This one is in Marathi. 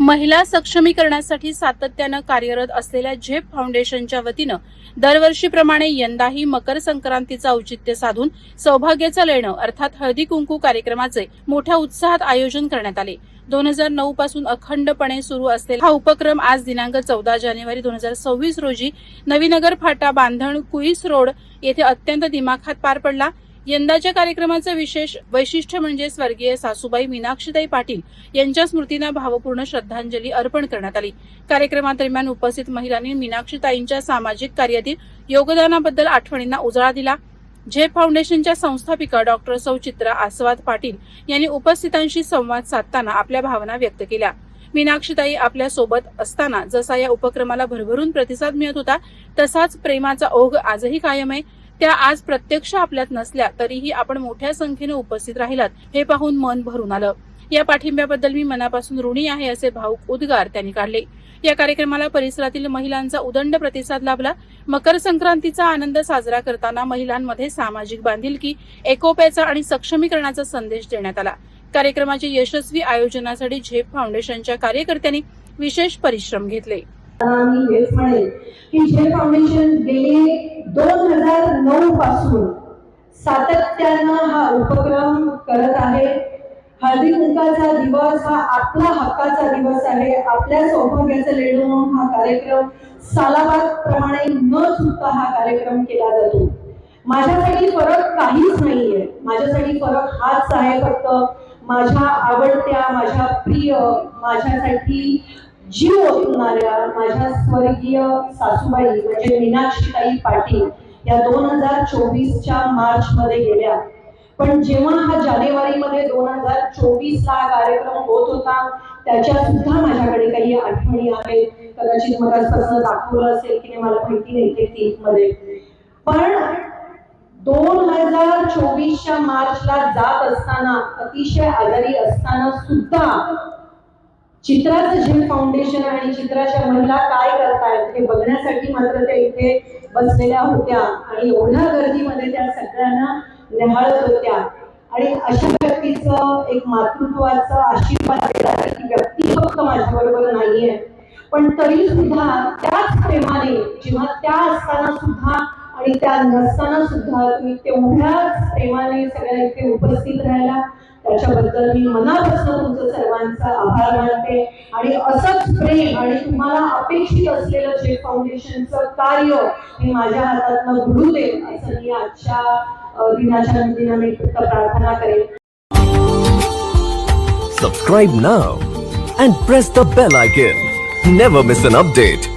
महिला सक्षमीकरणासाठी सातत्यानं कार्यरत असलेल्या झेप फाउंडेशनच्या वतीनं दरवर्षीप्रमाणे यंदाही मकर संक्रांतीचं औचित्य साधून सौभाग्याचं लेणं अर्थात हळदी कुंकू कार्यक्रमाचे मोठ्या उत्साहात आयोजन करण्यात आले. दोन हजार नऊ पासून अखंडपणे सुरू असलेला हा उपक्रम आज दिनांक चौदा जानेवारी दोन हजार सव्वीस रोजी नवीनगर फाटा बांधण कुईस रोड येथे अत्यंत दिमाखात पार पडला. यंदाच्या कार्यक्रमाचं विशेष वैशिष्ट्य म्हणजे स्वर्गीय सासूबाई मीनाक्षीताई पाटील यांच्या स्मृतींना भावपूर्ण श्रद्धांजली अर्पण करण्यात आली. कार्यक्रमादरम्यान उपस्थित महिलांनी मीनाक्षीताईंच्या सामाजिक कार्यातील योगदानाबद्दल आठवणींना उजाळा दिला. झेप फाउंडेशनच्या संस्थापिका डॉक्टर सौचित्रा आस्वाद पाटील यांनी उपस्थितांशी संवाद साधताना आपल्या भावना व्यक्त केल्या. मीनाक्षीताई आपल्यासोबत असताना जसा या उपक्रमाला भरभरून प्रतिसाद मिळत होता तसाच प्रेमाचा ओघ आजही कायम आहे. त्या आज प्रत्यक्ष आपल्यात नसल्या तरीही आपण मोठ्या संख्येने उपस्थित राहिलात हे पाहून मन भरून आलं. या पाठिंब्याबद्दल मी मनापासून ऋणी आहे असे भाऊक उद्गार त्यांनी काढले. या कार्यक्रमाला परिसरातील महिलांचा उदंड प्रतिसाद लाभला. मकर संक्रांतीचा आनंद साजरा करताना महिलांमध्ये सामाजिक बांधिलकी एकोप्याचा आणि सक्षमीकरणाचा संदेश देण्यात आला. कार्यक्रमाच्या यशस्वी आयोजनासाठी झेप फाउंडेशनच्या कार्यकर्त्यांनी विशेष परिश्रम घेतले. मी हेच म्हणेल की जे फाउंडेशन गेले दोन हजार नऊ पासून सातत्यानं हा उपक्रम करत आहे. हळदी कुंकाचा दिवस हा आपला हक्काचा दिवस आहे. आपल्या सौभाग्याचं लेणू म्हणून हा कार्यक्रम सालाबाद प्रमाणे न चुकता हा कार्यक्रम केला जातो. माझ्यासाठी फरक काहीच नाहीये. माझ्यासाठी फरक हाच आहे फक्त माझ्या आवडत्या माझ्या प्रिय माझ्यासाठी जीव ओतणाऱ्या माझ्या स्वर्गीय सासूबाई म्हणजे मीनाक्षीताई पाटील या दोन हजार चोवीसच्या मार्च मध्ये गेल्या. पण जेव्हा हा जानेवारीमध्ये दोन हजार चोवीस ला हा कार्यक्रम होत होता त्याच्या सुद्धा माझ्याकडे काही आठवणी आहेत. कदाचित मला तसं दाखवलं असेल की नाही मला माहिती नाही ते क्लिपमध्ये पण दोन हजार चोवीसच्या मार्चला जात असताना अतिशय आजारी असताना सुद्धा चित्राचं झेल फाउंडेशन आणि चित्राच्या महिला काय करतायत हे बघण्यासाठी मात्र त्या इथे बसलेल्या होत्या. आणि एवढ्या गर्दीमध्ये त्या सगळ्यांना निहाळत होत्या. आणि अशा व्यक्तीचं एक मातृत्वाचं आशीर्वाद देणारी ती व्यक्ती फक्त माझ्याबरोबर नाहीये. पण तरी सुद्धा त्याच प्रेमाने जेव्हा त्या असताना सुद्धा आणि त्या नसताना सुद्धा तुम्ही तेवढ्याच प्रेमाने सगळ्या इथे उपस्थित राहिला त्याच्याबद्दल मी मनापासून तुमचं सर्वांचा आभार मानते आणि असंच प्रेम आणि तुम्हाला अपेक्षित असलेलं जे फाउंडेशनचं कार्य हे माझ्या हातात घडू दे असं मी आजच्या दिनाच्या दिनानिमित्त प्रार्थना करेन Subscribe now and press the bell icon. Never miss an update.